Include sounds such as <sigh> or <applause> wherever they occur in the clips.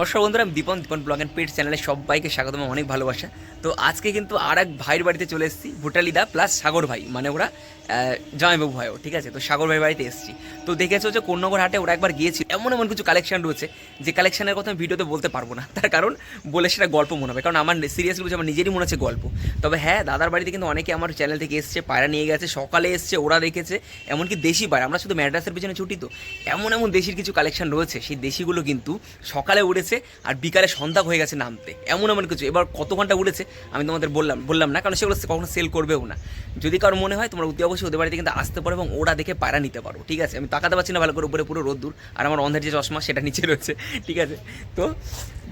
নমস্কার বন্ধুরা, আমি Deepan Deepan blog and pet চ্যানেলে সবাইকে স্বাগত এবং অনেক ভালোবাসা। তো আজকে কিন্তু আর এক ভাইয়ের বাড়িতে চলে এসেছি, ভুটালিদা প্লাস সাগর ভাই মানে ওরা জামাইবাবু ভাইও ঠিক আছে? তো সাগর ভাই বাড়িতে এসেছি। তো দেখেছ যে কোন্নগর হাটে ওরা একবার গিয়েছিল, এমন এমন কিছু কালেকশন রয়েছে, যে কালেকশনের কথা আমি ভিডিওতে বলতে পারব না। তার কারণ বলে সেটা গল্প মনে হবে, কারণ আমার সিরিয়াসলি বলছে, আমার নিজেরই মনে হচ্ছে গল্প। তবে হ্যাঁ দাদার বাড়িতে কিন্তু অনেকে আমার চ্যানেল থেকে এসছে, পায়রা নিয়ে গেছে, সকালে এসছে, ওরা দেখেছে, এমনকি দেশি পায়রা, আমরা শুধু ম্যাড্রাসের পিছনে ছুটি তো। এমন এমন দেশির কিছু কালেকশন রয়েছে, সেই দেশিগুলো কিন্তু সকালে উড়েছে আর বিকালে সন্ধ্যা হয়ে গেছে নামতে। এমন এমন কিছু। এবার কত ঘণ্টা উঠেছে আমি তোমাদের বললাম বললাম না, কারণ সেগুলো কখনো সেল করবেও না। যদি কারোর মনে হয় তোমার অতি অবশ্যই ওদের বাড়িতে কিন্তু আসতে পারো এবং ওরা দেখে পায়রা নিতে পারো, ঠিক আছে? আমি তাকাতে পারছি না ভালো করে, উপরে পুরো রোদ্দুর আর আমার অন্ধের যে চশমা, সেটা নিচে রয়েছে, ঠিক আছে? তো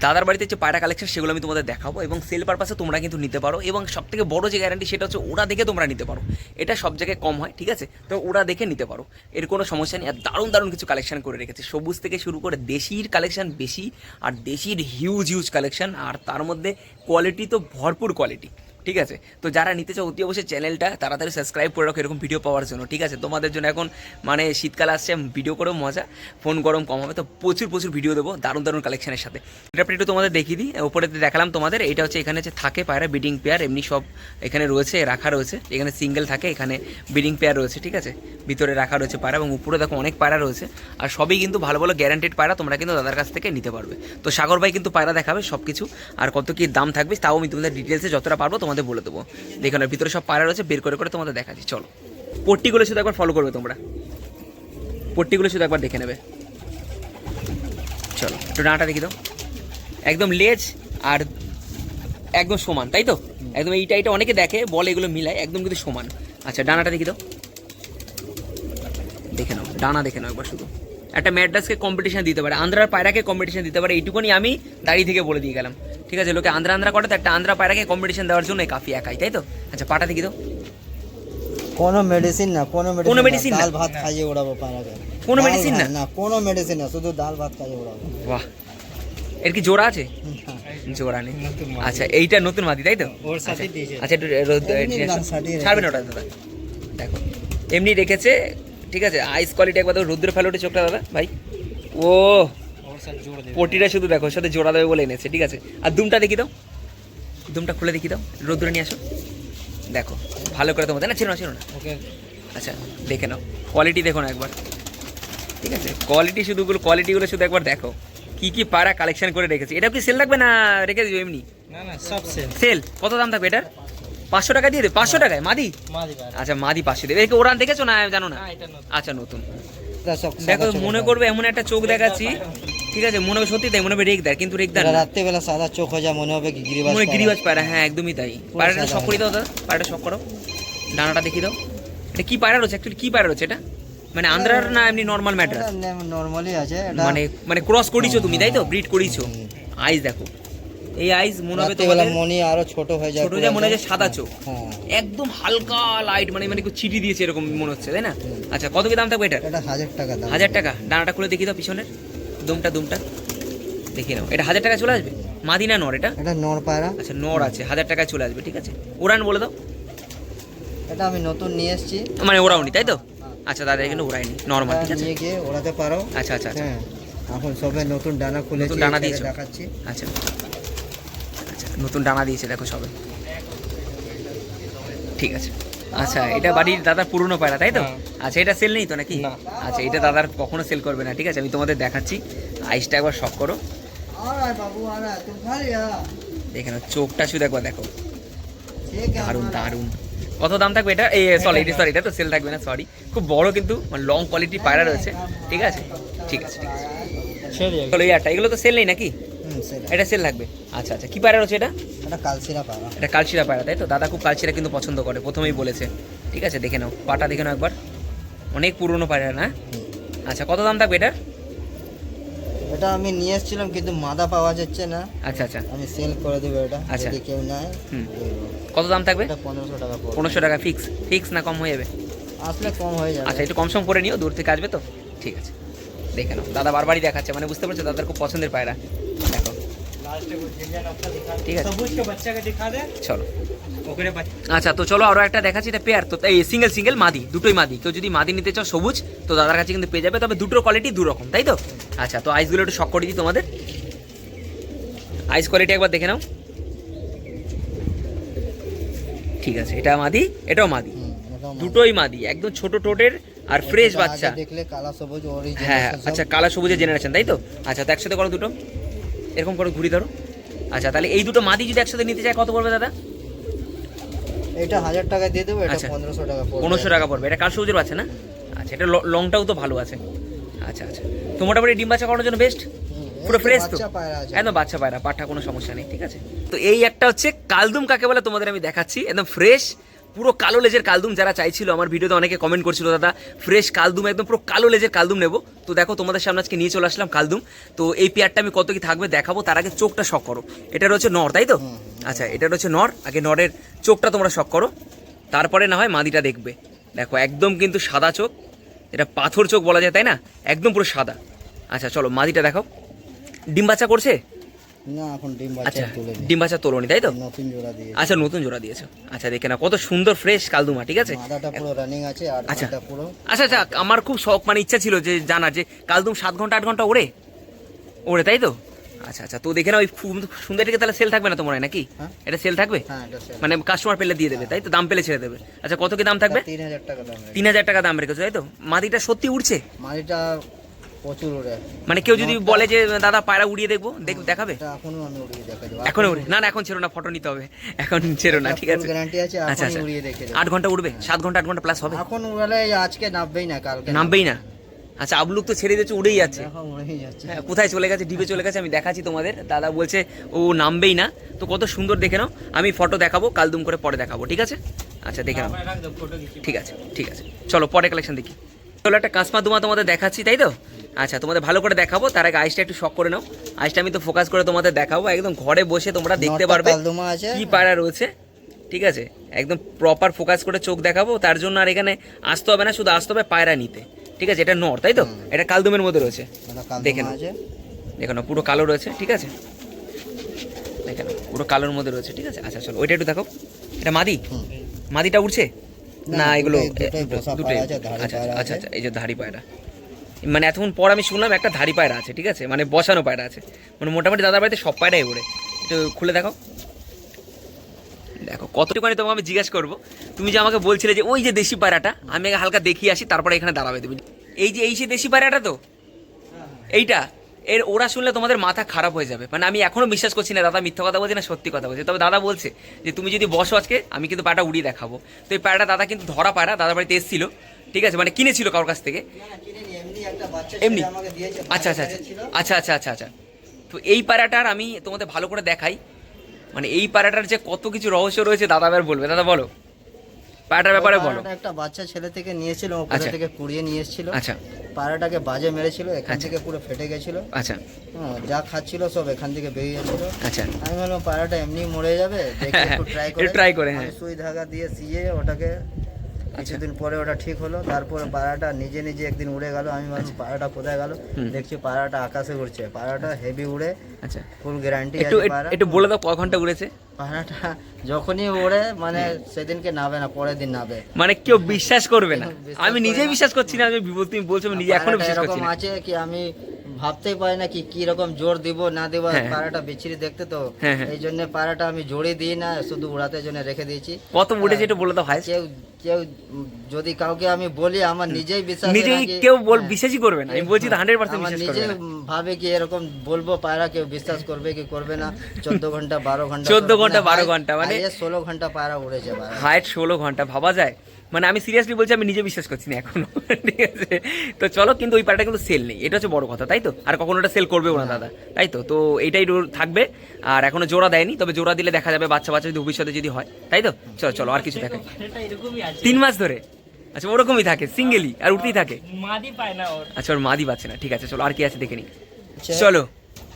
দাদার বাড়িতে যে পায়রা কালেকশন সেগুলো আমি তোমাদের দেখাবো এবং সেল পারপাসে তোমরা কিন্তু নিতে পারো এবং সব থেকে বড়ো যে গ্যারান্টি সেটা হচ্ছে ওরা দেখে তোমরা নিতে পারো। এটা সব জায়গায় কম হয়, ঠিক আছে? তো ওরা দেখে নিতে পারো। এর কোনো সমস্যা নেই। আর দারুণ দারুণ কিছু কালেকশন করে রেখেছে। সবুজ থেকে শুরু করে দেশির কালেকশন বেশি, আর দেশির হিউজ হিউজ কালেকশন আর তার মধ্যে কোয়ালিটি তো ভরপুর কোয়ালিটি ঠিক আছে? তো যারা নিতে চাও, অতি অবশ্যই চ্যানেলটা তাড়াতাড়ি সাবস্ক্রাইব করে রাখো, এরকম ভিডিও পাওয়ার জন্য, ঠিক আছে? তোমাদের জন্য এখন মানে শীতকাল আসছে ভিডিও করেও মজা। ফোন গরম কম হবে, তো প্রচুর প্রচুর ভিডিও দেবো, দারুণ দারুণ কালেকশনের সাথে। এটা একটু তোমাদের দেখিয়ে দিই উপরে দেখালাম তোমাদের, এটা হচ্ছে এখানে যে থাকে পায়রা বিডিং পেয়ার এমনি সব এখানে রয়েছে, রাখা রয়েছে। এখানে সিঙ্গেল থাকে, এখানে বিডিং পেয়ার রয়েছে, ঠিক আছে? ভিতরে রাখা রয়েছে পায়রা এবং উপরে দেখো অনেক পায়রা রয়েছে। আর সবই কিন্তু ভালো ভালো গ্যারান্টেড পায়রা, তোমরা কিন্তু দাদার কাছ থেকে নিতে পারবে। তো সাগর ভাই কিন্তু পায়রা দেখাবে সব কিছু আর কত কি দাম থাকবে, তাও আমি তোমাদের ডিটেলসে যতটা পারব তোমাদের বলে দেবো। আর ভিতরে সব পায়রা রয়েছে, বের করে করে তোমাদের দেখাচ্ছি। চলো। পট্টিগুলো শুধু একবার ফলো করবে তোমরা। পট্টিগুলো শুধু একবার দেখে নেবে। চলো, একটু ডানাটা দেখি দাও। একদম লেজ আর একদম সমান, তাই তো? একদম এইটা এইটা অনেকে দেখে, বলে এগুলো মিলায়, একদম কিন্তু সমান। আচ্ছা ডানাটা দেখি দাও। দেখে নাও, ডানা দেখে নাও একবার শুধু। একটা ম্যাড্রাসকে কম্পিটিশন দিতে পারে আন্ধ্রার পায়রাকে কম্পিটিশন দিতে পারে এইটুকুনি আমি দাঁড়িয়ে থেকে বলে দিয়ে গেলাম। ঠিক আছে লোকে আন্ধ্রা আন্ধ্রা করে তো একটা আন্ধ্রা পায়রাকে কম্পিটিশন দেওয়ার জন্য কাফি একাই তাই তো? আচ্ছা পাটা দেখি দাও কোনো মেডিসিন না কোনো মেডিসিন কোনো medicine না? ডাল ভাত খাইয়ে উড়াবো পায়রাকে। কোনো ভাত না? না? কোনো মেডিসিন না শুধু ডাল ভাত খাইয়ে উড়াবো বাহ। এর কি জোড়া আছে? জোড়া নেই। আচ্ছা এইটা নতুন মাদি তাই তো? সাথে আচ্ছা, আচ্ছা একটু রোদ- এমনি একটু লাল শাড়ি ছাড়বে না ওটা দাদা। দেখো এমনি রেখেছে ঠিক আছে আইস কোয়ালিটি একবার রুদ্র ফেলে ওঠে চোখটা দাদা ভাই। ও পটিটা শুধু দেখো সাথে জোড়া দেবে বলে এনেছে ঠিক আছে। আর দুমটা দেখি দাও দুমটা খুলে দেখি দাও রোদ্র নিয়ে আসো। দেখো ভালো করে তোমাদের না ছিল না ছিল না? ওকে। আচ্ছা দেখে নাও কোয়ালিটি দেখো না একবার। ঠিক আছে কোয়ালিটি শুধুগুলো কোয়ালিটিগুলো শুধু একবার দেখো কি কি পাড়া কালেকশন করে রেখেছে। এটা কি সেল লাগবে না রেখে দিও এমনি? না না সব সেল সেল কত দাম থাকবে এটার? পাঁচশো টাকা দিয়ে দেবে পাঁচশো টাকায় মাদি? আচ্ছা মাদি পাঁচশো দেবে একে ওরান দেখেছ না জানো না? আচ্ছা নতুন। দেখো মনে করবে এমন একটা চোখ দেখাচ্ছি। ঠিক আছে মনে হবে সত্যি তাই মনে হবে রেখদার কিন্তু না। রাত্রিবেলা সাদা চোখ হয়ে যায় মনে হবে গিরিবাজ মনে হয়। গিরিবাজ পায়রা হ্যাঁ একদমই তাই। পায়রাটা। শখ করে দাও দাদা। পায়রাটা শখ করো। ডানাটা দেখি দাও। এটা কি পায়রা রয়েছে? অ্যাকচুয়ালি কি পায়রা রয়েছে এটা? মানে আন্ধ্রার না এমনি নর্মাল ম্যাট্রাস এটা নর্মালি আছে মানে মানে ক্রস করিছো তুমি তাই তো? ব্রিড করিছো। আইস দেখো। এই আইস মনে হবে তোমাদের মনি আরও ছোট হয়ে যায় ছোট যা মনে হয় সাদা চোখ। হ্যাঁ। একদম হালকা লাইট মানে মানে চিটি দিয়েছে এরকম মনে হচ্ছে তাই না? আচ্ছা কত কি দাম থাকবে এটা? এটা হাজার টাকা দাম। হাজার টাকা। ডানাটা খুলে দেখি দাও পিছনের। দুমটা দুমটা। দেখি নাও। এটা হাজার টাকা চলে আসবে? মাদি না নর এটা? এটা নর পায়রা। আচ্ছা নর আছে। হাজার টাকায় চলে আসবে ঠিক আছে? উড়ান বলে দাও। এটা আমি নতুন নিয়ে এসেছি। মানে ওরাওনি তাই তো? আচ্ছা দাদা এখানে উড়াইনি নর্মাল ঠিক আছে? নিয়ে গিয়ে ওড়াতে পারো। আচ্ছা আচ্ছা আচ্ছা। হ্যাঁ। এখন সবে নতুন ডানা খুলেছি ডানা দিয়েছ? দেখাচ্ছি। আচ্ছা। নতুন ডানা দিয়েছে দেখো সবে। ঠিক আছে। আচ্ছা এটা বাড়ির দাদার পুরনো পায়রা তাই তো? আচ্ছা এটা সেল নেই তো নাকি? আচ্ছা এটা দাদার কখনো সেল করবে না ঠিক আছে? আমি তোমাদের দেখাচ্ছি। আইসটা একবার শখ করো। দেখে নাও চোখটা শুধু একবার দেখো। ঠিক দারুণ দারুণ। কত দাম থাকবে এটা? এই সরি এটা সরি এটা তো সেল থাকবে না সরি খুব বড় কিন্তু মানে লং কোয়ালিটির পায়রা রয়েছে। ঠিক আছে? ঠিক আছে ঠিক আছে। চলো এই আটটা এগুলো তো সেল নেই নাকি? এটা সেল লাগবে। আচ্ছা আচ্ছা। কি পায়রা রয়েছে এটা? এটা কালশিরা পায়রা। এটা কালচিরা পায়রা তাই তো? দাদা খুব কালশিরা কিন্তু পছন্দ করে প্রথমেই বলেছে। ঠিক আছে দেখে নাও। পাটা দেখে নাও একবার। অনেক পুরনো পায়রা না? আচ্ছা কত দাম থাকবে এটা এটা আমি নিয়ে এসেছিলাম কিন্তু মাদা পাওয়া যাচ্ছে না। আচ্ছা আচ্ছা। আমি সেল করে দেবো এটা আচ্ছা। যদি কেউ নেয়। হুম। কত দাম থাকবে? এটা পনেরোশো টাকা পনেরোশো টাকা ফিক্স ফিক্স না কম হয়ে যাবে? আসলে কম হয়ে যাবে। আচ্ছা একটু কম সম করে নিও দূর থেকে আসবে তো? ঠিক আছে। দেখে নাও। দাদা বারবারই দেখাচ্ছে মানে বুঝতে পারছ দাদার খুব পছন্দের পায়রা। ঠিক আছে চলো আচ্ছা তো চলো আরও একটা দেখাচ্ছি এটা পেয়ার তো এই সিঙ্গেল সিঙ্গেল মাদি দুটোই মাদি কেউ যদি মাদি নিতে চাও সবুজ তো দাদার কাছে কিন্তু পেয়ে যাবে তবে দুটোর কোয়ালিটি দু রকম তাই তো আচ্ছা তো আইসগুলো একটু শক করে দিই তোমাদের। আইস কোয়ালিটি একবার দেখে নাও। ঠিক আছে এটা মাদি এটাও মাদি। হুম, এটাও মাদি। দুটোই মাদি একদম ছোট টোটের আর ফ্রেশ বাচ্চা। দেখলে কালা সবুজ হ্যাঁ হ্যাঁ আচ্ছা কালা সবুজের জেনারেশন তাই তো? আচ্ছা তো একসাথে করো দুটো। এরকম করে ঘুরি ধরো। আচ্ছা তাহলে এই দুটো মাদি যদি একসাথে নিতে চায় কত পড়বে দাদা? এটা হাজার টাকা দিয়ে দেবো এটা আচ্ছা। পনেরোশো টাকা পনেরোশো টাকা পড়বে এটা কাল সবুজের বাচ্চা না? আচ্ছা এটা ল- লংটাও তো ভালো আছে। আচ্ছা আচ্ছা। তো মোটামুটি ডিম বাচ্চা করানোর জন্য বেস্ট পুরো ফ্রেশ তো? আছে। একদম বাচ্চা পায়রা পাঠা কোনো সমস্যা নেই ঠিক আছে? তো এই একটা হচ্ছে কালদুম কাকে বলে তোমাদের আমি দেখাচ্ছি একদম ফ্রেশ পুরো কালো লেজের কালদুম যারা চাইছিল আমার ভিডিওতে অনেকে কমেন্ট করছিল দাদা ফ্রেশ কালদুম একদম পুরো কালো লেজের কালদুম নেব। তো দেখো তোমাদের সামনে আজকে নিয়ে চলে আসলাম কালদুম। তো এই পেয়ারটা আমি কত কি থাকবে দেখাবো তার আগে চোখটা শখ করো। এটা রয়েছে নর তাই তো। আচ্ছা এটা রয়েছে নর আগে নরের চোখটা তোমরা শখ করো। তারপরে না হয় মাদিটা দেখবে। দেখো একদম কিন্তু সাদা চোখ এটা পাথর চোখ বলা যায় তাই না? একদম পুরো সাদা। আচ্ছা চলো মাদিটা দেখো ডিম বাচ্চা করছে? না এখন ডিম আচ্ছা বাচ্চা তুলে ডিম বাচ্চা তোলনি তাই তো? নতুন জোড়া দিয়ে আচ্ছা নতুন জোড়া দিয়েছ। আচ্ছা দেখে না কত সুন্দর ফ্রেশ কালদুমা ঠিক আছে? মাদাটা পুরো রানিং আছে আর আচ্ছা। পুরো আচ্ছা আচ্ছা আমার খুব শখ মানে ইচ্ছা ছিল যে জানার যে কালদুম সাত ঘণ্টা আট ঘণ্টা ওড়ে। ওড়ে তাই তো? আচ্ছা আচ্ছা তো দেখে না ওই সুন্দরীকে তাহলে সেল থাকবে না তোমার নাকি? হ্যাঁ। এটা সেল থাকবে? হ্যাঁ। মানে কাস্টমার পেলে দিয়ে দেবে তাই তো? দাম পেলে ছেড়ে দেবে। আচ্ছা কত কি দাম থাকবে? তিন হাজার টাকা দাম তিন হাজার টাকা দাম রেখেছো তাই তো? মাদিটা সত্যি উঠছে মালিটা প্রচুর ওরে। মানে কেউ যদি বলে যে দাদা পায়রা উড়িয়ে দেখব? দেখ দেখাবে? এখনও আমি উড়িয়ে দেখে দেবো। এখন উড়ে না না এখন ছেড়ো না ফটো নিতে হবে। এখন ছেড়ো না ঠিক আছে। গ্যারান্টি আছে আচ্ছা আচ্ছা। উড়িয়ে দেখে আট ঘণ্টা উঠবে সাত ঘণ্টা আট ঘণ্টা প্লাস হবে? এখন উড়ালে আজকে নামবেই না কালকে নামবেই না? আচ্ছা আবলুক তো ছেড়ে দিয়েছে উড়েই যাচ্ছে। দেখো উড়েই যাচ্ছে। হ্যাঁ, কোথায় চলে গেছে? ডিবে চলে গেছে আমি দেখাচ্ছি তোমাদের। দাদা বলছে ও নামবেই না। তো কত সুন্দর দেখে নাও। আমি ফটো দেখাবো কালদুম করে পরে দেখাবো ঠিক আছে? আচ্ছা দেখে নাও। ঠিক আছে ঠিক আছে। চলো পরে কালেকশন দেখি। চলো একটা কাঁচমা দুমা তোমাদের দেখাচ্ছি তাই তো? আচ্ছা তোমাদের ভালো করে দেখাবো তার আগে আইসটা একটু শখ করে নাও। আইসটা আমি তো ফোকাস করে তোমাদের দেখাবো একদম ঘরে বসে তোমরা দেখতে পারবে কি পায়রা রয়েছে ঠিক আছে? একদম প্রপার ফোকাস করে চোখ দেখাবো তার জন্য আর এখানে আসতে হবে না শুধু আসতে হবে পায়রা নিতে। ঠিক আছে? এটা নর তাই তো। এটা কালদুমের মধ্যে রয়েছে। দেখে নাও। দেখো না পুরো কালো রয়েছে ঠিক আছে? দেখে নাও, পুরো কালোর মধ্যে রয়েছে ঠিক আছে? আচ্ছা চলো ওইটা একটু দেখো এটা মাদি? মাদিটা উঠছে না, এগুলো দুটোই- ধাড়ি আচ্ছা আচ্ছা আচ্ছা এই যে ধাড়ি পায়রা। মানে এতক্ষণ পর আমি শুনলাম একটা ধাড়ি পায়রা আছে ঠিক আছে? মানে বসানো পায়রা আছে। মানে মোটামুটি দাদার বাড়িতে সব পায়রাই ওড়ে। একটু খুলে দেখো। দেখো কতটুকুনি তোমাকে আমি জিজ্ঞাসা করব? তুমি যে আমাকে বলছিলে যে ওই যে দেশি পায়রাটা আমি আগে হালকা দেখিয়ে আসি তারপরে এখানে দাঁড়াবে তুমি। এই যে এই সে দেশি পায়রাটা তো? এইটা? এর ওরা শুনলে তোমাদের মাথা খারাপ হয়ে যাবে। মানে আমি এখনও বিশ্বাস করছি না দাদা মিথ্যা কথা বলছে না সত্যি কথা বলছে। তবে দাদা বলছে যে তুমি যদি বসো আজকে আমি কিন্তু পায়রাটা উড়িয়ে দেখাবো। তো এই পায়রাটা দাদা কিন্তু ধরা পায়রা দাদা বাড়িতে এসেছিল ঠিক আছে? মানে কিনেছিল কারোর কাছ থেকে। এমনি আচ্ছা আচ্ছা আচ্ছা আচ্ছা আচ্ছা আচ্ছা আচ্ছা। তো এই পায়রাটার আমি তোমাদের ভালো করে দেখাই। মানে এই পায়রাটার যে কত কিছু রহস্য রয়েছে দাদা এবার বলবে। দাদা বলো। পায়রাটার ব্যাপারে বলো। পায়রাটা একটা বাচ্চা ছেলে থেকে নিয়েছিল ওপরে আচ্ছা। থেকে কুড়িয়ে নিয়ে এসেছিল আচ্ছা। পায়রাটাকে বাজে মেরেছিল এখান আচ্ছা। থেকে পুরো ফেটে গেছিল। আচ্ছা। হ্যাঁ, যা খাচ্ছিল সব এখান থেকে বেরিয়ে যাচ্ছিল আচ্ছা। আমি ভাবলাম পায়রাটা এমনি মরে যাবে দেখি একটু ট্রাই করে। একটু try করে, হ্যাঁ। আমি সুই ধাগা দিয়ে সিয়ে ওটাকে কিছুদিন পরে ওটা ঠিক হলো তারপরে পায়রাটা নিজে নিজে একদিন উড়ে গেল আমি ভাবলাম পায়রাটা কোথায় গেল? দেখছি পায়রাটা আকাশে উড়ছে পায়রাটা হেভি উড়ে আচ্ছা। ফুল গ্যারান্টি একটু আছে পায়রা একটু বলে দাও ক ঘণ্টা উড়েছে? পায়রাটা যখনই ওড়ে মানে সেদিনকে নাবে না পরের দিন নাবে। মানে কেউ বিশ্বাস করবে না। আমি নিজেই বিশ্বাস করছি না আমি তুমি বলছো আমি নিজে এখনও বিশ্বাস করছি না। আছে কি আমি ভাবতেই পারি না কি কি রকম জোর দিব না দিব হ্যাঁ। পায়রাটা বিচ্ছিরি দেখতে তো। হ্যাঁ, হ্যাঁ। এই জন্য পায়রাটা আমি জোরে দিই না শুধু উড়াতে জন্য রেখে দিয়েছি। কত উঠেছে একটু বলে দাও হাই কেউ কেউ যদি কাউকে আমি বলি আমার নিজেই বিশ্বাস হয় নিজেই কেউ বল হ্যাঁ। বিশ্বাসই করবে না। আমি বলছি তো হান্ড্রেড পার্সেন্ট আমার বিশ্বাস নিজে করবে না। ভাবে কি এরকম বলব পায়রা কেউ বিশ্বাস করবে কি করবে না? চোদ্দ ঘণ্টা বারো ঘণ্টা 14 ঘণ্টা, 12 ঘণ্টা, মানে- ষোলো ঘণ্টা পায়রা উড়েছে হাইট ষোলো ঘণ্টা ভাবা যায়? মানে আমি সিরিয়াসলি বলছি আমি নিজে বিশ্বাস করছি না এখনও। <laughs> ঠিক আছে? তো চলো কিন্তু ওই পাড়াটা কিন্তু সেল নেই। এটা হচ্ছে বড় কথা তাই তো? আর কখনো এটা সেল করবেও না দাদা। তাই তো? তো এইটাই রোল থাকবে। আর এখনও জোড়া দেয়নি তবে জোড়া দিলে দেখা যাবে বাচ্চা বাচ্চা যদি ভবিষ্যতে যদি হয়। তাই তো? চলো চলো আর কিছু দেখাই। তিন মাস ধরে? আচ্ছা ওরকমই থাকে সিঙ্গেলি আর উঠতেই থাকে। মাদি পায় না আচ্ছা ওর মাদি পাচ্ছে না। ঠিক আছে চলো আর কি আছে দেখে নি আচ্ছা, চলো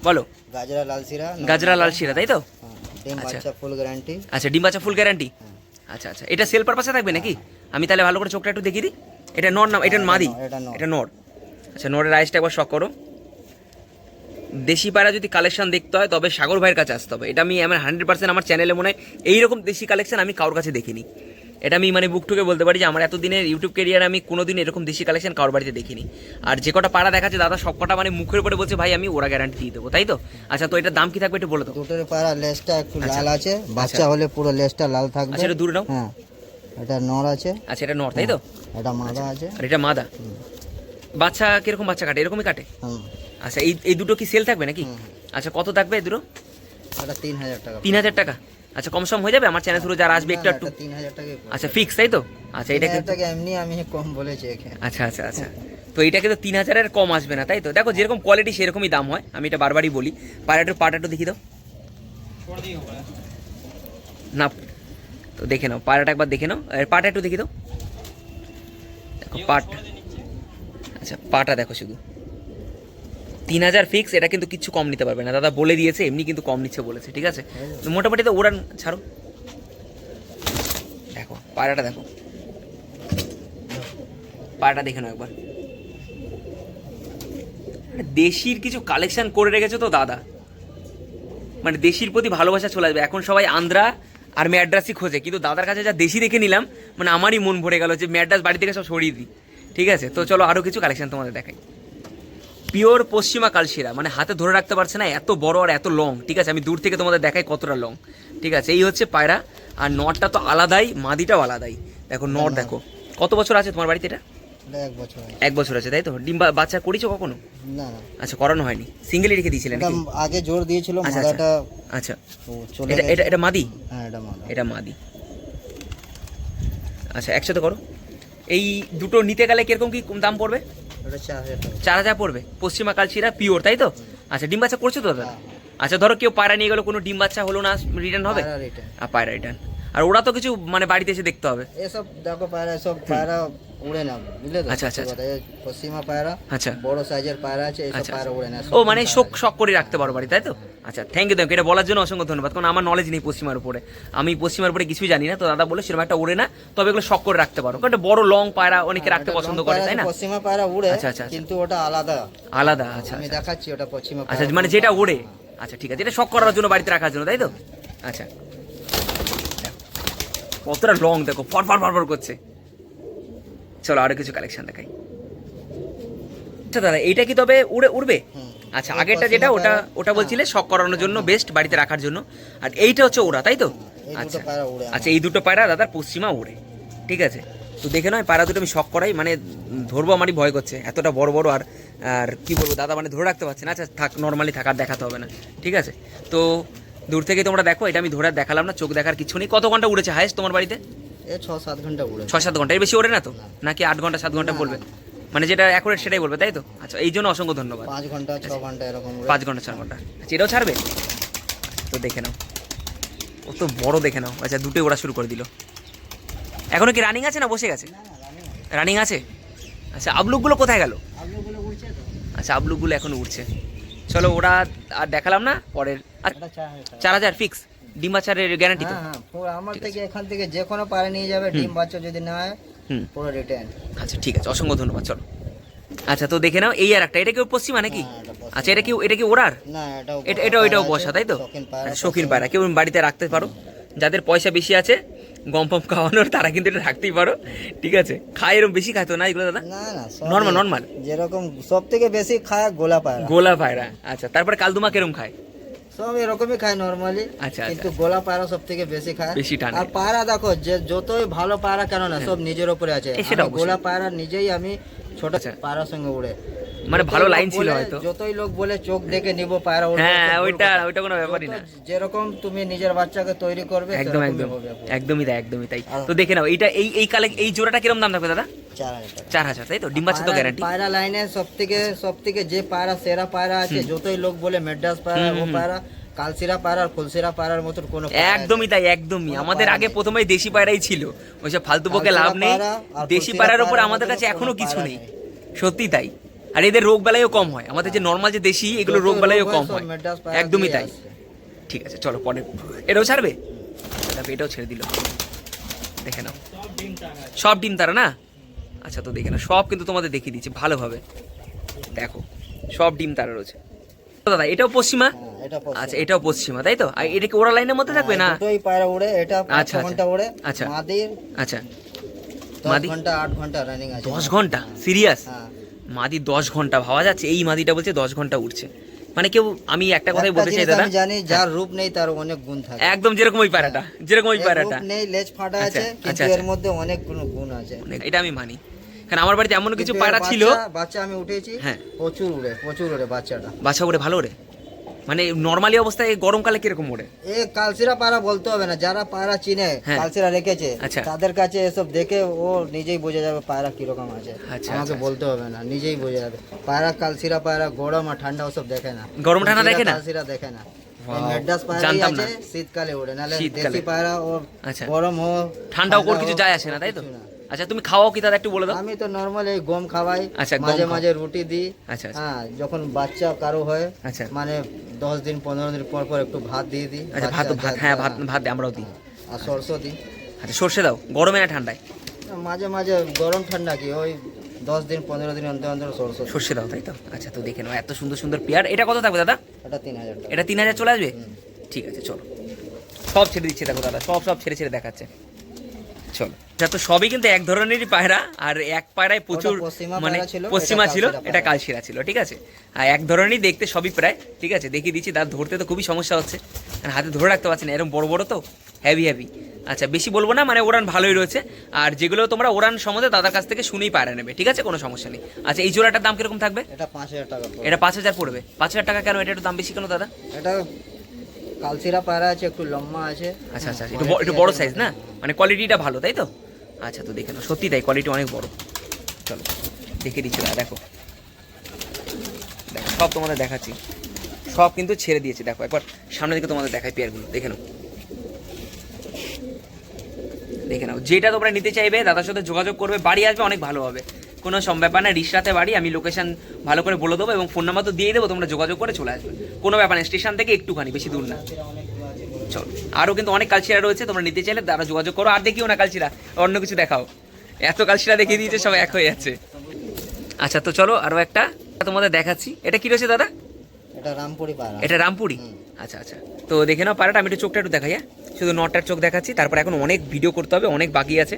বলো। গাজরা লাল সিরা গাজরা লাল শিরা তাই তো? হ্যাঁ, আচ্ছা। ফুল গ্যারান্টি আচ্ছা ডিম বাচ্চা ফুল গ্যারান্টি আচ্ছা আচ্ছা। এটা সেল পারপাসে থাকবে নাকি? আমি তাহলে ভালো করে চোখটা একটু দেখিয়ে দিই। এটা নর নাম এটা মাদি। এটা নর। আচ্ছা নরের আইসটা একবার শখ করো। দেশি পায়রা যদি কালেকশন দেখতে হয় তবে সাগর ভাইয়ের কাছে আসতে হবে। এটা আমি আমার হান্ড্রেড পার্সেন্ট আমার চ্যানেলে মনে হয় এইরকম দেশি কালেকশন আমি কারোর কাছে দেখিনি। এটা আমি মানে বুকটুকে বলতে পারি যে আমার এতদিনের ইউটিউব ক্যারিয়ার আমি কোনোদিন এরকম দেশি কালেকশন কারোর বাড়িতে দেখিনি। আর যে কটা পাড়া দেখাচ্ছে দাদা সব কটা মানে মুখের উপরে বলছে ভাই আমি ওরা গ্যারান্টি দিয়ে দেবো। তাই তো? আচ্ছা তো এটার দাম কি থাকবে একটু বলে দাও। দুটোর পায়রা লেজটা একটু আচ্ছা। লাল আছে বাচ্চা হলে পুরো লেজটা লাল থাকবে। আচ্ছা এটা দূরে নাও। হ্যাঁ। এটা নর আছে। আচ্ছা এটা নর তাই তো? এটা মাদা আছে। আর এটা মাদা? বাচ্চা কীরকম বাচ্চা কাটে? এরকমই কাটে? আচ্ছা এই এই দুটো কি সেল থাকবে নাকি? আচ্ছা কত থাকবে এই দুটো? এটা তিন হাজার টাকা। তিন হাজার টাকা। আচ্ছা কম সম হয়ে যাবে? আমার চ্যানেল থ্রু যারা আসবে একটু একটু? তিন হাজার টাকা আচ্ছা ফিক্স তাই তো? আচ্ছা এটা কিন্তু এমনি আমি কম বলেছি আচ্ছা আচ্ছা আচ্ছা। তো এটা কিন্তু তিন হাজারের কম আসবে না তাই তো? দেখো যেরকম কোয়ালিটি সেরকমই দাম হয়। আমি এটা বারবারই বলি। পাড়াটু পাটাটু দেখি দাও। না তো দেখে নাও পাড়াটা একবার দেখে নাও। পাটা একটু দেখি দাও। দেখো পাট আচ্ছা পাটা দেখো শুধু। তিন হাজার ফিক্স এটা কিন্তু কিচ্ছু কম নিতে পারবে না। দাদা বলে দিয়েছে এমনি কিন্তু কম নিচ্ছে বলেছে ঠিক আছে? তো মোটামুটি তো ওড়ান ছাড়ো। দেখো পায়রাটা দেখো। পায়রাটা দেখে নাও একবার। দেশির কিছু কালেকশন করে রেখেছো তো দাদা? মানে দেশির প্রতি ভালোবাসা চলে আসবে। এখন সবাই আন্ধ্রা আর ম্যাড্রাসই খোঁজে কিন্তু দাদার কাছে যা দেশি দেখে নিলাম মানে আমারই মন ভরে গেল যে ম্যাড্রাস বাড়ি থেকে সব সরিয়ে দিই। ঠিক আছে? তো চলো আরও কিছু কালেকশন তোমাদের দেখাই। পিওর পশ্চিমা কালশিরা মানে হাতে ধরে রাখতে পারছে না এত বড় আর এত লং ঠিক আছে? আমি দূর থেকে তোমাদের দেখাই কতটা লং ঠিক আছে? এই হচ্ছে পায়রা আর নটটা তো আলাদাই মাদিটাও আলাদাই। দেখো নট দেখো। কত বছর আছে তোমার বাড়িতে এটা এটা? এক বছর এক বছর আছে তাই তো? ডিম বাচ্চা করেছ কখনো? না আচ্ছা করানো হয়নি। সিঙ্গেলই রেখে দিয়েছিলেন আগে জোর দিয়েছিল আচ্ছা, মাদাটা আচ্ছা। এটা এটা এটা মাদি? হ্যাঁ এটা মাদা। এটা মাদি। আচ্ছা একসাথে করো। এই দুটো নিতে গেলে কীরকম কি দাম পড়বে? চার হাজার টাকা। চার হাজার পড়বে। পশ্চিমা কালচিরা পিওর তাই তো? আচ্ছা ডিম বাচ্চা করছ তো দাদা? হ্যাঁ। আচ্ছা ধরো কেউ পায়রা নিয়ে গেলো কোনো ডিম বাচ্চা হলো না রিটার্ন হবে? আর পায়রা রিটার্ন আর ওরা তো কিছু মানে বাড়িতে এসে দেখতে হবে। এসব দেখো পায়রা সব পায়রা উড়ে না বুঝলে তো? আচ্ছা, আচ্ছা, পশ্চিমা পায়রা আচ্ছা। বড় সাইজের পায়রা আছে এইসব পায়রা উড়ে না ও মানে শোক শখ করে রাখতে পারো বাড়ি তাই তো? আচ্ছা থ্যাংক ইউ থ্যাংক এটা বলার জন্য অসংখ্য ধন্যবাদ কারণ আমার নলেজ নেই পশ্চিমার উপরে। আমি পশ্চিমার উপরে কিছুই জানি না তো দাদা বলে সেরকম একটা ওড়ে না তবে এগুলো শখ করে রাখতে পারো। কারণ বড় লং পায়রা অনেকে রাখতে পছন্দ করে তাই না? পশ্চিমা পায়রা উড়ে আচ্ছা, আচ্ছা। কিন্তু ওটা আলাদা। আলাদা আচ্ছা আমি দেখাচ্ছি ওটা পশ্চিমা মানে যেটা ওড়ে আচ্ছা ঠিক আছে। এটা শখ করার জন্য বাড়িতে রাখার জন্য তাই তো? আচ্ছা। কতটা লং দেখো ফর ফর ফর করছে। চলো আরও কিছু কালেকশন দেখাই। আচ্ছা দাদা এইটা কি তবে উড়ে উড়বে? আচ্ছা আগেরটা যেটা ওটা ওটা বলছিলে শখ করানোর জন্য বেস্ট বাড়িতে রাখার জন্য। আর এইটা হচ্ছে ওরা তাই তো? আচ্ছা। আচ্ছা এই দুটো পায়রা দাদার পশ্চিমা উড়ে ঠিক আছে? তো দেখে নয় পায়রা দুটো আমি শখ করাই মানে ধরবো আমারই ভয় করছে এতটা বড় বড় আর আর কি বলব দাদা মানে ধরে রাখতে পারছে না আচ্ছা থাক নর্মালি থাকার দেখাতে হবে না ঠিক আছে? তো দূর থেকে তোমরা দেখো এটা আমি ধরে দেখালাম না চোখ দেখার কিছু নেই। কত ঘণ্টা উড়েছে হায়েস্ট তোমার বাড়িতে? ছ সাত ঘণ্টা উড়ে। ছয় সাত ঘণ্টা। এর বেশি ওড়ে না তো? নাকি আট ঘণ্টা সাত ঘণ্টা বলবে? মানে যেটা অ্যাকুরেট সেটাই বলবে তাই তো? আচ্ছা এই জন্য অসংখ্য ধন্যবাদ। পাঁচ ঘণ্টা ছ ঘণ্টা এরকম পাঁচ ঘণ্টা চার ঘণ্টা। আচ্ছা এটাও ছাড়বে? তো দেখে নাও। ও তো বড় দেখে নাও। আচ্ছা দুটোই ওরা শুরু করে দিল। এখনও কি রানিং আছে না বসে গেছে। রানিং আছে। আচ্ছা আবলুকগুলো কোথায় গেল? আচ্ছা আবলুকগুলো এখন উঠছে চলো ওরা আর দেখালাম না পরের আচ্ছা। চার হাজার ফিক্স ডিম বাচ্চারের গ্যারান্টি তো। হ্যাঁ হ্যাঁ পুরো আমার থেকে এখান থেকে যে কোনো পায়রা নিয়ে যাবে ডিম বাচ্চা যদি না হয় পুরো রিটার্ন আচ্ছা ঠিক আছে অসংখ্য ধন্যবাদ চলো। আচ্ছা তো দেখে নাও এই আর একটা এটা কি পশ্চিমা নাকি? হ্যাঁ, এটা। আচ্ছা এটা কি এটা কি ওরার না এটা এটাও বসা তাই তো? শৌখিন পায়রা, পায়রা কেউ বাড়িতে রাখতে পারো। যাদের পয়সা বেশি আছে গম ফম খাওয়ানোর তারা কিন্তু এটা রাখতেই পারো। ঠিক আছে খায় এরকম বেশি খায় তো না এগুলো দাদা? না না সব Normal, এই- normal? যেরকম সব থেকে বেশি খায় গোলা পায়রা। গোলা পায়রা আচ্ছা তারপরে কালদুমা কেরম খায়? সব এরকমই খায় নরমালি আচ্ছা, কিন্তু গোলা পায়রা সব থেকে বেশি খায়। বেশি টানে। আর পায়রা দেখো যে যতই ভালো পায়রা কেন না সব নিজের উপরে আছে। গোলা পায়রা নিজেই আমি ছোট আচ্ছা। পায়রার সঙ্গে উড়ে। মানে ভালো লাইন ছিল হয়তো। যতই লোক বলে চোখ দেখে নিব পায়রা হ্যাঁ ওইটা। ওইটা কোনো ব্যাপারই না। যেরকম তুমি নিজের বাচ্চাকে তৈরি করবে একদম একদম। একদমই তাই একদমই তাই। তো দেখে নাও এইটা এই এই কালে এই জোড়াটা কিরম দাম থাকবে দাদা? চার হাজার তাই তো? ডিম বাচ্চা তো গ্যারান্টি পায়রা লাইনে সব থেকে সব থেকে যে পায়রা সেরা পায়রা আছে যতই লোক বলে মেড্রাস পায়রা ও পায়রা কালসিরা পায়রা আর ফুলসিরা পায়রার মতন কোনো একদমই তাই একদমই। আমাদের আগে নেই। প্রথমে দেশি পায়রাই ছিল। ওইসব ফালতু বকে লাভ নেই। দেশি পায়রার উপর আমাদের কাছে এখনও কিছু নেই। সত্যি তাই। আর এদের রোগ বেলায়ও কম হয়। আমাদের যে নর্মাল যে দেশি এগুলো রোগ বালাইও রোগ কম হয়। একদমই তাই। ঠিক আছে চলো পরে। এটাও ছাড়বে? এটাও ছেড়ে দিল। দেখে নাও। সব ডিম তারা না? আচ্ছা তো দেখে নাও। সব কিন্তু তোমাদের দেখিয়ে দিচ্ছি ভালোভাবে দেখো সব ডিম তারা রয়েছে। দাদা এটাও পশ্চিমা? হ্যাঁ, এটা পশ্চিম। আচ্ছা এটাও পশ্চিমা তাই তো? আর এটা কি ওরা লাইনের মধ্যে থাকবে না? হ্যাঁ, দুটোই পায়রা উড়ে এটা আচ্ছা, আচ্ছা। ঘণ্টা আচ্ছা। মাদির আচ্ছা। দশ মাদি? ঘণ্টা আট ঘণ্টা রানিং আছে। দশ ঘণ্টা? সিরিয়াস হ্যাঁ। মাদি দশ ঘণ্টা ভাবা যাচ্ছে এই মাদিটা বলছে দশ ঘণ্টা উঠছে। মানে কেউ আমি একটা কথাই বলতে চাই দাদা। জানি যার রূপ নেই তার অনেক গুণ থাকে। একদম যেরকম ওই পাড়াটা যেরকম ওই পাড়াটা। প্যারাটা রূপ নেই লেজ ফাটা আচ্ছা, আছে আচ্ছা, কিন্তু আচ্ছা। এর মধ্যে অনেক গুণ গুণ আছে। এটা আমি মানি। কারণ আমার বাড়িতে এমন কিছু পাড়া পায়রা ছিল। বাচ্চা- আমি উঠেছি হ্যাঁ। প্রচুর উড়ে প্রচুর উড়ে বাচ্চাটা। বাচ্চা উড়ে ভালো ওরে মানে নর্মালি অবস্থায় গরমকালে কীরকম ওরে এ কালসিরা পায়রা বলতে হবে না যারা পায়রা চিনে হ্যাঁ। কালসিরা রেখেছে আচ্ছা। তাদের কাছে এসব দেখে ও নিজেই বুঝে যাবে পায়রা কীরকম আছে আচ্ছা, আমাকে আচ্ছা, বলতে হবে না নিজেই বুঝে যাবে পায়রা কালসিরা পায়রা গরম আর ঠান্ডা ওসব দেখে না গরম ঠান্ডা দেখে না? কালসিরা দেখে না। শীতকালে ওড়ে নাহলে। দেশি পায়রা ও। গরম হোক ঠান্ডা ওপর কিছু যায় আসে না তাই তো। আচ্ছা তুমি খাওয়াও কি দাদা একটু বলে দাও? আমি তো নর্মাল এই গম খাওয়াই আচ্ছা, মাঝে মাঝে রুটি দিই। আচ্ছা আচ্ছা। হ্যাঁ যখন বাচ্চা কারও হয় আচ্ছা। মানে দশ দিন পনেরো দিন পর পর একটু ভাত দিয়ে দিই। আচ্ছা ভাত ভাত হ্যাঁ ভাত ভাত দিয়ে আমরাও দিই। আর সরষে দিই। আচ্ছা সর্ষে দাও গরমে না ঠান্ডায়? মাঝে মাঝে গরম ঠান্ডা কি ওই দশ দিন পনেরো দিন অন্তর অন্তর সরষে। সর্ষে দাও তাই তো? আচ্ছা তো দেখে নাও এত সুন্দর সুন্দর পেয়ার। এটা কত থাকবে দাদা? এটা তিন হাজার এটা তিন হাজার চলে আসবে? ঠিক আছে চলো। সব ছেড়ে দিচ্ছে দেখো দাদা সব সব ছেড়ে ছেড়ে দেখাচ্ছে। চলো। তো সবই কিন্তু এক ধরনেরই পায়রা আর এক পায়রায় প্রচুর মানে পশ্চিমা ছিল এটা কালশিরা ছিল ঠিক আছে? আর এক ধরনেরই দেখতে সবই প্রায় ঠিক আছে? দেখিয়ে দিচ্ছি দাঁত ধরতে তো খুবই সমস্যা হচ্ছে। আর হাতে ধরে রাখতে পারছি না এরকম বড় বড় তো? হেভি হেভি আচ্ছা বেশি বলব না মানে ওরান ভালোই রয়েছে। আর যেগুলো তোমরা ওরান সম্বন্ধে দাদার কাছ থেকে শুনেই পায়রা নেবে ঠিক আছে? কোনো সমস্যা নেই। আচ্ছা এই জোড়াটার দাম কীরকম থাকবে? এটা পাঁচ হাজার টাকা পড়বে। এটা পাঁচ হাজার পড়বে। পাঁচ হাজার টাকা কেন? এটা একটু দাম বেশি কেন দাদা? এটা কালসিরা পায়রা আছে একটু লম্বা আছে। আচ্ছা আচ্ছা একটু একটু বড় সাইজ না। মানে কোয়ালিটিটা ভালো তাই তো? আচ্ছা তো দেখে নাও। সত্যি তাই কোয়ালিটি অনেক বড়। চলো দেখে দিচ্ছি দেখো। দেখো সব তোমাদের দেখাচ্ছি। সব কিন্তু ছেড়ে দিয়েছে দেখো একবার সামনের দিকে তোমাদের দেখাই পেয়ারগুলো দেখে নাও। দেখে নাও। যেটা তোমরা নিতে চাইবে দাদার সাথে যোগাযোগ করবে বাড়ি আসবে অনেক ভালো হবে। কোনো সব ব্যাপার না রিসরাতে বাড়ি আমি লোকেশন ভালো করে বলে দেবো এবং ফোন নাম্বার তো দিয়ে দেবো তোমরা যোগাযোগ করে চলে আসবে। কোনো ব্যাপার না স্টেশন থেকে একটুখানি বেশি দূর না। চলো। আরও কিন্তু অনেক কালচিরা রয়েছে তোমরা নিতে চাইলে তারা যোগাযোগ করো আর দেখিও না কালচিরা অন্য কিছু দেখাও। এত কালচিরা দেখিয়ে দিয়েছে সব এক হয়ে যাচ্ছে। আচ্ছা তো চলো আরও একটা তোমাদের দেখাচ্ছি। এটা কি রয়েছে দাদা? এটা রামপুরি পায়রা এটা রামপুরি? আচ্ছা আচ্ছা। তো দেখে নাও পারাটা আমি একটু চোখটা একটু দেখাই হ্যাঁ? শুধু নটার চোখ দেখাচ্ছি তারপর এখন অনেক ভিডিও করতে হবে অনেক বাকি আছে।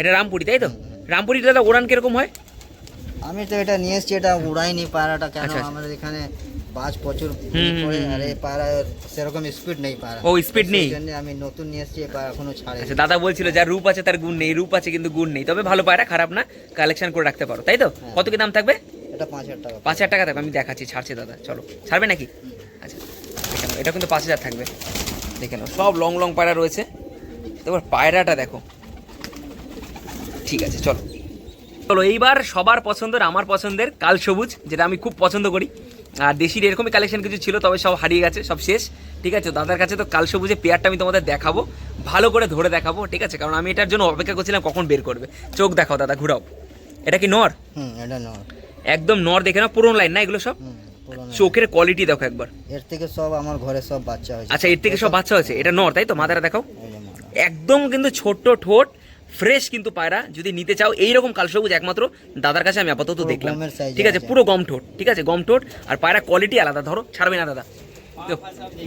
এটা রামপুরি তাই তো? রামপুরি দাদা ওড়ান কীরকম হয়? আমি তো এটা নিয়ে এসেছি এটা উড়াইনি পায়রাটা কেন? আচ্ছা, আচ্ছা। আমাদের এখানে বাজ প্রচুর পড়ে আর এই পায়রা সেরকম স্পিড নেই পায়রা ও, স্পিড নেই? জন্য আমি নতুন নিয়ে এসেছি পায়রা এখনও ছাড়ে আচ্ছা দাদা বলছিল যার রূপ আছে তার গুণ নেই রূপ আছে কিন্তু গুণ নেই। তবে ভালো পায়রা খারাপ না কালেকশন করে রাখতে পারো তাই তো? হ্যাঁ। কত কি দাম থাকবে? এটা পাঁচ হাজার টাকা। পাঁচ হাজার টাকা থাকবে আমি দেখাচ্ছি ছাড়ছে দাদা চলো। ছাড়বে নাকি? আচ্ছা এটা কিন্তু পাঁচ হাজার থাকবে। দেখে নাও সব লং লং পায়রা রয়েছে। এবার পায়রাটা দেখো। ঠিক আছে চলো। চলো এইবার সবার পছন্দের আমার পছন্দের কাল সবুজ যেটা আমি খুব পছন্দ করি। আর দেশির এরকমই কালেকশন কিছু ছিল তবে সব হারিয়ে গেছে সব শেষ। ঠিক আছে দাদার কাছে তো কাল সবুজে পেয়ারটা আমি তোমাদের দেখাবো। ভালো করে ধরে দেখাবো ঠিক আছে? কারণ আমি এটার জন্য অপেক্ষা করছিলাম কখন বের করবে। চোখ দেখাও দাদা ঘুরাও। এটা কি নর? এটা নয় একদম নর দেখে না পুরনো লাইন না এগুলো সব? চোখের কোয়ালিটি দেখো একবার। এর থেকে সব আমার ঘরে সব বাচ্চা হয়েছে। আচ্ছা এর থেকে সব বাচ্চা হয়েছে? এটা নর তাই তো? মাথাটা মারা। একদম কিন্তু ছোট্ট ঠোঁট ফ্রেশ কিন্তু পায়রা যদি নিতে চাও এইরকম কালসবুজ একমাত্র দাদার কাছে আমি আপাতত দেখলাম। ঠিক আছে আছে। পুরো গম ঠোঁট ঠিক আছে গম ঠোঁট আর পায়রা কোয়ালিটি আলাদা ধরো ছাড়বে না দাদা।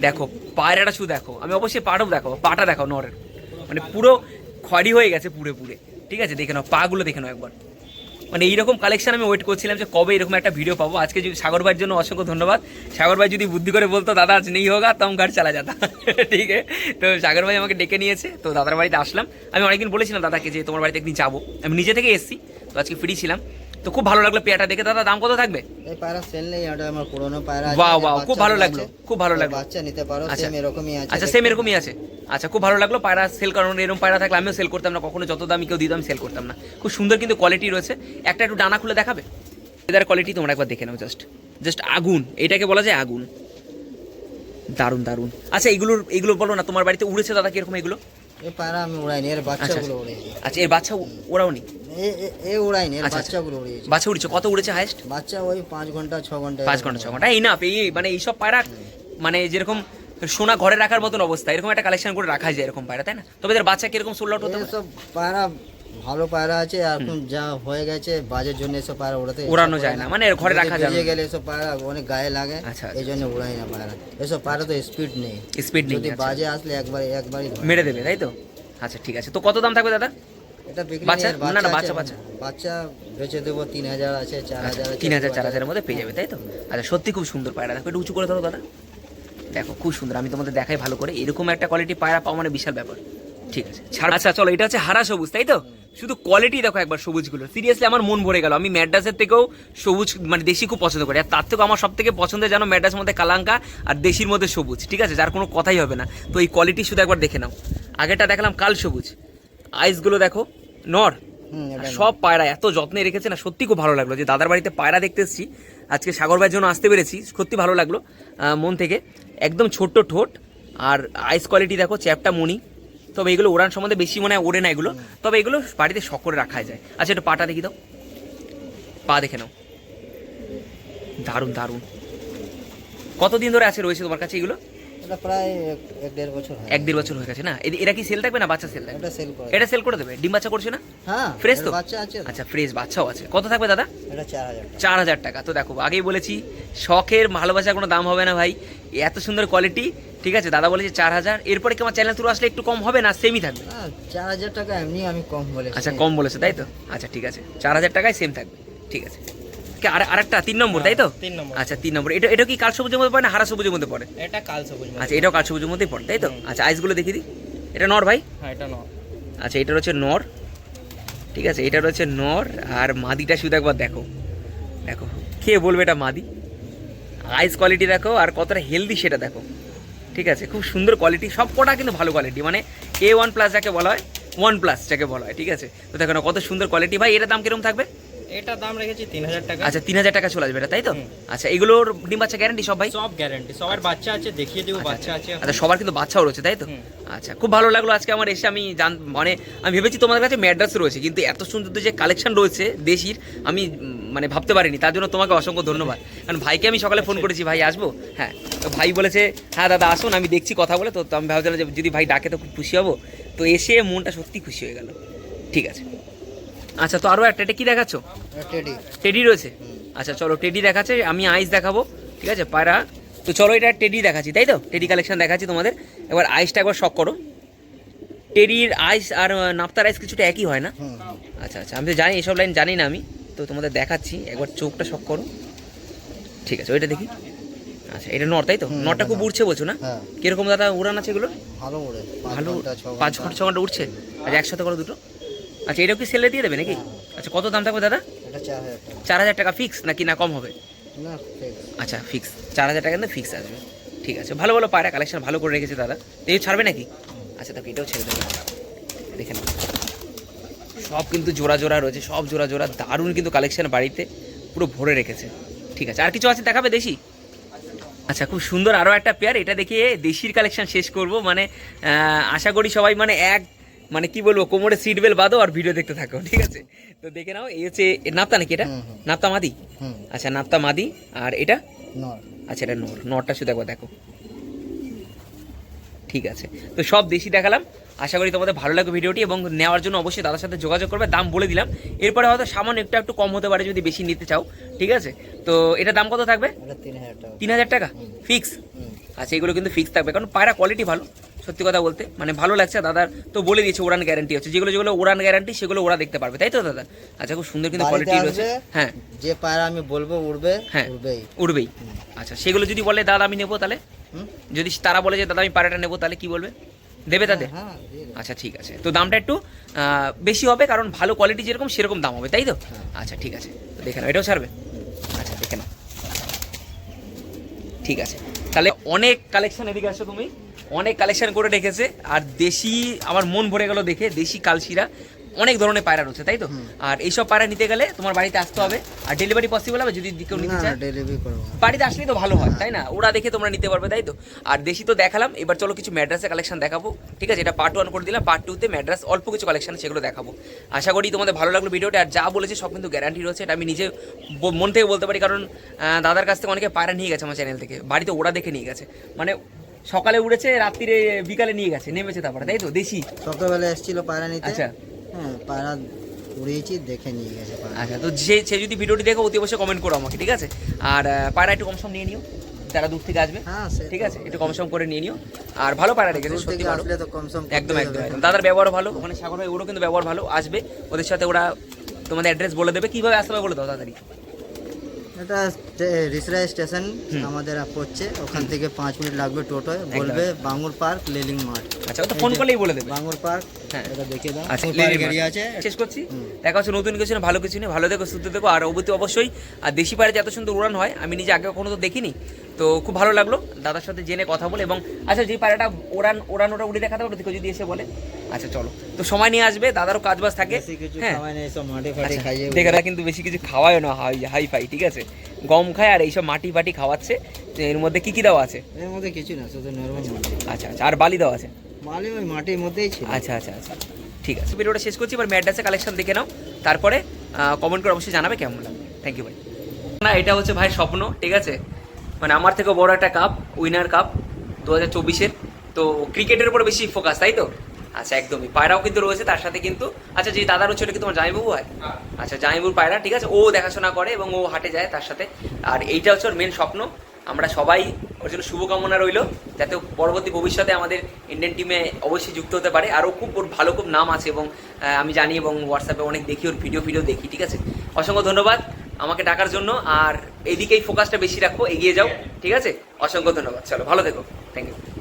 দেখো পায়রাটা শুধু দেখো আমি অবশ্যই পাটাও দেখো পাটা দেখো নরের। মানে পুরো খড়ি হয়ে গেছে পুরে পুরে ঠিক আছে দেখে নাও পাগুলো দেখে নাও একবার। মানে এইরকম কালেকশন আমি ওয়েট করছিলাম যে কবে এরকম একটা ভিডিও পাবো। আজকে যদি সাগর ভাইয়ের জন্য অসংখ্য ধন্যবাদ। সাগর ভাই যদি বুদ্ধি করে বলতো, দাদা, আজ নেই হোক তখন গাড়ি চালা যাতা। <laughs> ঠিক আছে? তো সাগর ভাই আমাকে ডেকে নিয়েছে, তো দাদার বাড়িতে আসলাম। আমি অনেকদিন বলেছিলাম, দাদাকে যে তোমার বাড়িতে একদিন যাব। আমি নিজে থেকে এসেছি, তো আজকে ফ্রি ছিলাম। তো খুব ভালো লাগল পেয়াটা দেখে। দাদা দাম কত থাকবে? এই পায়রা সেল নেই এটা আমার পুরনো পায়রা আছে, বাহ, বাহ, খুব ভালো লাগল, খুব ভালো লাগল। বাচ্চা নিতে পারো আচ্ছা। সেম এরকমই আছে আচ্ছা সেম এরকমই আছে। আচ্ছা খুব ভালো লাগল পায়রা সেল কারণ এরকম পায়রা থাকলে আমিও সেল করতাম না কখনো যত দামি কেউ দিতাম সেল করতাম না। খুব সুন্দর কিন্তু কোয়ালিটি রয়েছে। একটা একটু ডানা খুলে দেখাবে? এদের কোয়ালিটি তোমরা একবার দেখে নাও জাস্ট জাস্ট আগুন এটাকে বলা যায় আগুন। দারুণ দারুণ আচ্ছা এগুলোর এগুলো বলো না তোমার বাড়িতে উড়েছে দাদা কীরকম এগুলো? এই পায়রা আমি উড়াইনি এর বাচ্চাগুলো উড়িয়েছি। আচ্ছা এর বাচ্চা উ- এ- উড়াইনি এর আচ্ছা, আচ্ছা। বাচ্চাগুলো উড়িয়েছি। বাচ্চা উড়েছে কত উড়েছে হাইস্ট বাচ্চা ওই পাঁচ ঘণ্টা ছ ঘণ্টা পাঁচ ঘণ্টা ছ ঘণ্টা। এই না এই মানে এইসব পায়রা মানে যেরকম সোনা ঘরে রাখার মতন অবস্থা এরকম একটা কালেকশন করে রাখা যায় এরকম পায়রা তাই না? তবে এদের বাচ্চা কীরকম সোল্ড আউট হতে? সব পায়রা ভালো পায়রা আছে এখন যা হয়ে গেছে বাজের জন্য এসব পায়রা ইচ্ছা ওড়ানো যায় না, মানে ঘরে রাখা না। গেলে এসব পায়রা অনেক গায়ে লাগে আচ্ছা, এই জন্য উড়াই না পায়রা। এসব পায়রা তো স্পিড নেই। স্পিড নেই যদি আচ্ছা। বাজে আসলে একবার একবারই মেরে দেবে তাই তো? আচ্ছা ঠিক আছে। তো কত দাম থাকবে দাদা? এটা বাচ্চা? না, না, বাচ্চা, বাচ্চা। বাচ্চা। বেচে দেবো তিন হাজার আছে চার হাজার আচ্ছা, তিন হাজার চার হাজারের মধ্যে পেয়ে যাবে তাই তো? আচ্ছা সত্যি খুব সুন্দর পায়রা। দেখো একটু উঁচু করে ধরো দাদা। দেখো খুব সুন্দর। আমি তোমাদের দেখাই ভালো করে। এরকম একটা কোয়ালিটি পায়রা পাওয়া মানে বিশাল ব্যাপার। ঠিক আছে। আচ্ছা চলো এটা হচ্ছে হারা সবুজ তাই তো? শুধু কোয়ালিটি দেখো একবার সবুজগুলো। সিরিয়াসলি আমার মন ভরে গেল। আমি ম্যাড্রাসের থেকেও সবুজ মানে দেশি খুব পছন্দ করি। আর তার থেকেও আমার সব থেকে পছন্দের জানো ম্যাড্রাসের মধ্যে কালাঙ্কা আর দেশির মধ্যে সবুজ ঠিক আছে? যার কোনো কথাই হবে না। তো এই কোয়ালিটি শুধু একবার দেখে নাও। আগেটা দেখলাম কাল সবুজ। আইসগুলো দেখো নর। সব পায়রা এত যত্নে রেখেছে না সত্যি খুব ভালো লাগল। যে দাদার বাড়িতে পায়রা দেখতে এসেছি আজকে সাগর ভাইয়ের জন্য আসতে পেরেছি সত্যি ভালো লাগল মন থেকে। একদম ছোট্ট ঠোঁট। আর আইস কোয়ালিটি দেখো চ্যাপটা মনি। তবে এগুলো ওড়ান সম্বন্ধে বেশি মনে হয় ওড়ে না এগুলো। তবে এগুলো বাড়িতে শখ করে রাখা যায়। আচ্ছা একটু পাটা দেখি দাও পা দেখে নাও। দারুণ দারুণ। কতদিন ধরে আছে রয়েছে তোমার কাছে এগুলো? এটা প্রায় এক দেড় বছর এক দেড় বছর হয়ে গেছে না? এরা কি সেল থাকবে না বাচ্চা সেল থাকবে? এটা সেল করে। এটা সেল করে দেবে? ডিম বাচ্চা করছে না? হ্যাঁ fresh তো? বাচ্চা আছে। আচ্ছা ফ্রেশ বাচ্চাও আছে। কত থাকবে দাদা? এটা চার হাজার টাকা। চার হাজার টাকা। তো দেখো আগেই বলেছি শখের ভালোবাসার কোনো দাম হবে না ভাই। এত সুন্দর কোয়ালিটি ঠিক আছে দাদা বলেছে চার হাজার। এরপরে কি আমার চ্যানেল থ্রু আসলে একটু কম হবে না সেমই থাকবে? হ্যাঁ, চার হাজার টাকা এমনি আমি কম বলেছি। আচ্ছা কম বলেছে তাই তো? আচ্ছা ঠিক আছে। চার হাজার টাকায় সেম থাকবে ঠিক আছে। কি আর আরেকটা তিন নম্বর তাই তো? তিন নম্বর। আচ্ছা তিন নম্বর। এটা এটা কি কাল সবুজের মধ্যে পড়ে না হারা সবুজের মধ্যে পড়ে? এটা কাল সবুজ আচ্ছা এটাও কাল সবুজের মধ্যেই পড়ে তাই তো? আচ্ছা আইসগুলো দেখি দিই। এটা নর ভাই? হ্যাঁ এটা ন আচ্ছা এটা রয়েছে নর। ঠিক আছে এটা রয়েছে নর আর মাদিটা শুধু একবার দেখো। দেখো কে বলবে এটা মাদি? আইস কোয়ালিটি দেখো আর কতটা হেলদি সেটা দেখো। ঠিক আছে, খুব সুন্দর কোয়ালিটি সব কটা কিন্তু ভালো কোয়ালিটি মানে এ ওয়ান প্লাস যাকে বলা হয় ওয়ান প্লাস যাকে বলা হয়, ঠিক আছে? তো দেখো কত সুন্দর কোয়ালিটি ভাই, এটার দাম কীরকম থাকবে? এটা দাম রেখেছি তিন হাজার টাকা। আচ্ছা তিন হাজার টাকা চলে আসবে এটা তাই তো? আচ্ছা এগুলোর ডিম বাচ্চা গ্যারান্টি সব ভাই সব গ্যারান্টি সবার বাচ্চা আছে দেখিয়ে দেবো বাচ্চা আছে আচ্ছা। সবার কিন্তু বাচ্চাও রয়েছে তাই তো? আচ্ছা খুব ভালো লাগল আজকে আমার এসে আমি জান মানে আমি ভেবেছি তোমাদের কাছে ম্যাড্রাস রয়েছে কিন্তু এত সুন্দর যে কালেকশন রয়েছে দেশির আমি মানে ভাবতে পারিনি তার জন্য তোমাকে অসংখ্য ধন্যবাদ। কারণ ভাইকে আমি সকালে ফোন করেছি ভাই আসব? হ্যাঁ তো ভাই বলেছে হ্যাঁ দাদা আসুন আমি দেখছি কথা বলে। তো তো আমি ভাবছিলাম যে যদি ভাই ডাকে তো খুব খুশি হব। তো এসে মনটা সত্যি খুশি হয়ে গেল। ঠিক আছে। আচ্ছা তো আরও একটা এটা কি দেখাচ্ছ? টেডি। টেডি রয়েছে? আচ্ছা চলো টেডি দেখাচ্ছে আমি আইস দেখাবো ঠিক আছে পায়রা। তো চলো এটা টেডি দেখাচ্ছি তাই তো? টেডি কালেকশন দেখাচ্ছি তোমাদের। এবার আইসটা একবার শখ করো। টেডির আইস আর নাপ্তার আইস কিছুটা একই হয় না? আচ্ছা আচ্ছা আমি তো জানি এসব লাইন জানি না আমি। তো তোমাদের দেখাচ্ছি একবার চোখটা শখ করো। ঠিক আছে ওইটা দেখি। আচ্ছা এটা নর তাই তো? নরটা খুব। উড়ছে বলছো না? হ্যাঁ। কীরকম দাদা উড়ান আছে এগুলো? ভালো পাঁচ ভালো পাঁচ ঘণ্টা। ছ ঘণ্টা উঠছে আচ্ছা একসাথে করো দুটো? আচ্ছা এটাও কি সেলে দিয়ে দেবে নাকি? আচ্ছা কত দাম থাকবে দাদা? চার হাজার টাকা। ফিক্স নাকি না কম হবে? আচ্ছা ফিক্স চার হাজার টাকা কিন্তু ফিক্স আসবে। ঠিক আছে ভালো ভালো পায়রা কালেকশন ভালো করে রেখেছে দাদা। এই ছাড়বে নাকি? আচ্ছা তো এটাও ছেড়ে দেবে। দেখে নাও। সব কিন্তু জোড়া জোড়া রয়েছে সব জোড়া জোড়া দারুণ কিন্তু কালেকশন বাড়িতে পুরো ভরে রেখেছে। ঠিক আছে আর কিছু আছে দেখাবে দেশি? আচ্ছা খুব সুন্দর আরও একটা পেয়ার এটা দেখিয়ে দেশির কালেকশন শেষ করব। মানে আশা করি সবাই মানে এক মানে কি বলব কোমরে সিট বেল বাঁধো আর ভিডিও দেখতে থাকো ঠিক আছে? তো দেখে নাও এই হচ্ছে নাপ্তা নাকি এটা। নাপ্তা মাদি? আচ্ছা নাপ্তা মাদি আর এটা? আচ্ছা এটা নর। নরটা শুধু একবার দেখো। ঠিক আছে। তো সব দেশি দেখালাম। আশা করি তোমাদের ভালো লাগবে ভিডিওটি এবং নেওয়ার জন্য অবশ্যই দাদার সাথে যোগাযোগ করবে। দাম বলে দিলাম। এরপরে হয়তো সামান্য একটু একটু কম হতে পারে যদি বেশি নিতে চাও। ঠিক আছে? তো এটা দাম কত থাকবে? তিন হাজার টাকা। ফিক্স আচ্ছা এগুলো কিন্তু ফিক্স থাকবে। কারণ পায়রা কোয়ালিটি ভালো। সত্যি কথা বলতে মানে ভালো লাগছে দাদার তো বলে দিয়েছে ওড়ান গ্যারান্টি আছে যেগুলো যেগুলো ওড়ান গ্যারান্টি সেগুলো ওরা দেখতে পারবে তাই তো দাদা? আচ্ছা খুব সুন্দর কিন্তু কোয়ালিটি রয়েছে। হ্যাঁ। যে পায়রা আমি বলব উড়বে হ্যাঁ। উড়বেই। উঠবেই আচ্ছা সেগুলো যদি বলে দাদা আমি নেব তাহলে? যদি তারা বলে যে দাদা আমি পায়রাটা নেব তাহলে কি বলবে? দেবে তাদের? হ্যাঁ আচ্ছা ঠিক আছে। তো দামটা একটু বেশি হবে কারণ ভালো কোয়ালিটি যেরকম সেরকম দাম হবে তাই তো? হ্যাঁ। আচ্ছা ঠিক আছে। দেখে নাও এটাও ছাড়বে? আচ্ছা দেখে নাও। ঠিক আছে। তাহলে অনেক কালেকশন এদিকে আসো তুমি। অনেক কালেকশন করে রেখেছে। আর দেশি আমার মন ভরে গেল দেখে দেশি কালশিরা অনেক ধরনের পায়রা রয়েছে তাই তো? আর এইসব পায়রা নিতে গেলে তোমার বাড়িতে আসতে হবে। আর ডেলিভারি পসিবল হবে যদি কেউ নিতে চায়। বাড়িতে আসলেই তো ভালো হয় তাই না? ওরা দেখে তোমরা নিতে পারবে তাই তো? আর দেশি তো দেখালাম এবার চলো কিছু ম্যাড্রাসের কালেকশন দেখাবো। ঠিক আছে এটা পার্ট ওয়ান করে দিলাম পার্ট টুতে ম্যাড্রাস অল্প কিছু কালেকশন সেগুলো দেখাবো। আশা করি তোমাদের ভালো লাগল ভিডিওটা আর যা বলেছে সব কিন্তু গ্যারান্টি রয়েছে এটা আমি নিজে মন থেকে বলতে পারি কারণ দাদার কাছ থেকে অনেকে পায়রা নিয়ে গেছে আমার চ্যানেল থেকে। বাড়িতে ওরা দেখে নিয়ে গেছে। মানে সকালে উড়েছে রাত্রিরে বিকালে নিয়ে গেছে নেমেছে তারপরে তাই তো? দেশি? সকালবেলা এসেছিল পায়রা নিতে। আচ্ছা। হ্যাঁ পায়রা উড়িয়েছি দেখে নিয়ে গেছে আচ্ছা তো যে সে যদি ভিডিওটি দেখো অতি অবশ্যই কমেন্ট করো আমাকে ঠিক আছে? আর পায়রা একটু কম সম নিয়ে নিও যারা দূর থেকে আসবে হ্যাঁ ঠিক আছে? একটু কম সম করে নিয়ে নিও। আর ভালো পায়রা রেখেছে সত্যি ভালো। একদম একদম একদম। দাদার ব্যবহার ভালো ওখানে সাগর ভাই ওরও কিন্তু ব্যবহার ভালো। আসবে ওদের সাথে ওরা তোমাদের অ্যাড্রেস বলে দেবে। কীভাবে আসতে হবে বলে দাও তাড়াতাড়ি। এটা রিসরা স্টেশন আমাদের পড়ছে ওখান থেকে পাঁচ মিনিট লাগবে টোটোয়। বলবে বাঙুর পার্ক লেলিং মাঠ। আচ্ছা ওটা তো ফোন করলেই বলে দেবে। বাঙুর পার্ক হ্যাঁ। এটা দেখিয়ে দাও। আচ্ছা এরিয়া আছে। শেষ করছি। দেখা হচ্ছে নতুন কিছু না ভালো কিছু নেই ভালো দেখো সুস্থ দেখো আর অবতি অবশ্যই আর দেশি পাড়ে যে এত সুন্দর উড়ান হয় আমি নিজে আগে কখনো তো দেখিনি। তো খুব ভালো লাগল দাদার সাথে জেনে কথা বলে এবং আচ্ছা যে পায়রাটা ওড়ান ওড়ান ওটা উড়ে দেখাতে দেখো যদি এসে বলে। আচ্ছা চলো। তো সময় নিয়ে আসবে দাদারও কাজ বাজ থাকে। হ্যাঁ। আচ্ছা, কিন্তু বেশি কিছু খাওয়ায় না হাই হাই ফাই ঠিক আছে? গম খায় আর এইসব মাটি ফাটি খাওয়াচ্ছে। এর মধ্যে কি কি দেওয়া আছে? এর মধ্যে কিছু না শুধু নর্মাল আচ্ছা আচ্ছা আর বালি দেওয়া আছে? মালি ওই মাটির মধ্যেই ছিল। আচ্ছা আচ্ছা আচ্ছা ঠিক আছে। ভিডিওটা শেষ করছি এবার ম্যাড্রাসে কালেকশন দেখে নাও। তারপরে কমেন্ট করে অবশ্যই জানাবে কেমন লাগবে থ্যাংক ইউ ভাই না এটা হচ্ছে ভাই স্বপ্ন ঠিক আছে? মানে আমার থেকেও বড় একটা কাপ উইনার কাপ দু হাজার চব্বিশের। তো ক্রিকেটের উপর বেশি ফোকাস তাই তো? আচ্ছা একদমই। পায়রাও কিন্তু রয়েছে তার সাথে কিন্তু আচ্ছা যে দাদার হচ্ছে ওটা কি তোমার জামাইবাবু হয়? আচ্ছা জামাইবাবুর পায়রা ঠিক আছে? ও দেখাশোনা করে এবং ও হাটে যায় তার সাথে। আর এইটা হচ্ছে ওর মেন স্বপ্ন। আমরা সবাই ওর জন্য শুভকামনা রইল যাতে পরবর্তী ভবিষ্যতে আমাদের ইন্ডিয়ান টিমে অবশ্যই যুক্ত হতে পারে। আরও খুব ওর ভালো খুব নাম আছে এবং আমি জানি এবং হোয়াটসঅ্যাপে অনেক দেখি ওর ভিডিও ভিডিও দেখি ঠিক আছে? অসংখ্য ধন্যবাদ। আমাকে ডাকার জন্য, আর এদিকেই ফোকাসটা বেশি রাখো, এগিয়ে যাও, ঠিক আছে? অসংখ্য ধন্যবাদ, চলো, ভালো থেকো থ্যাংক ইউ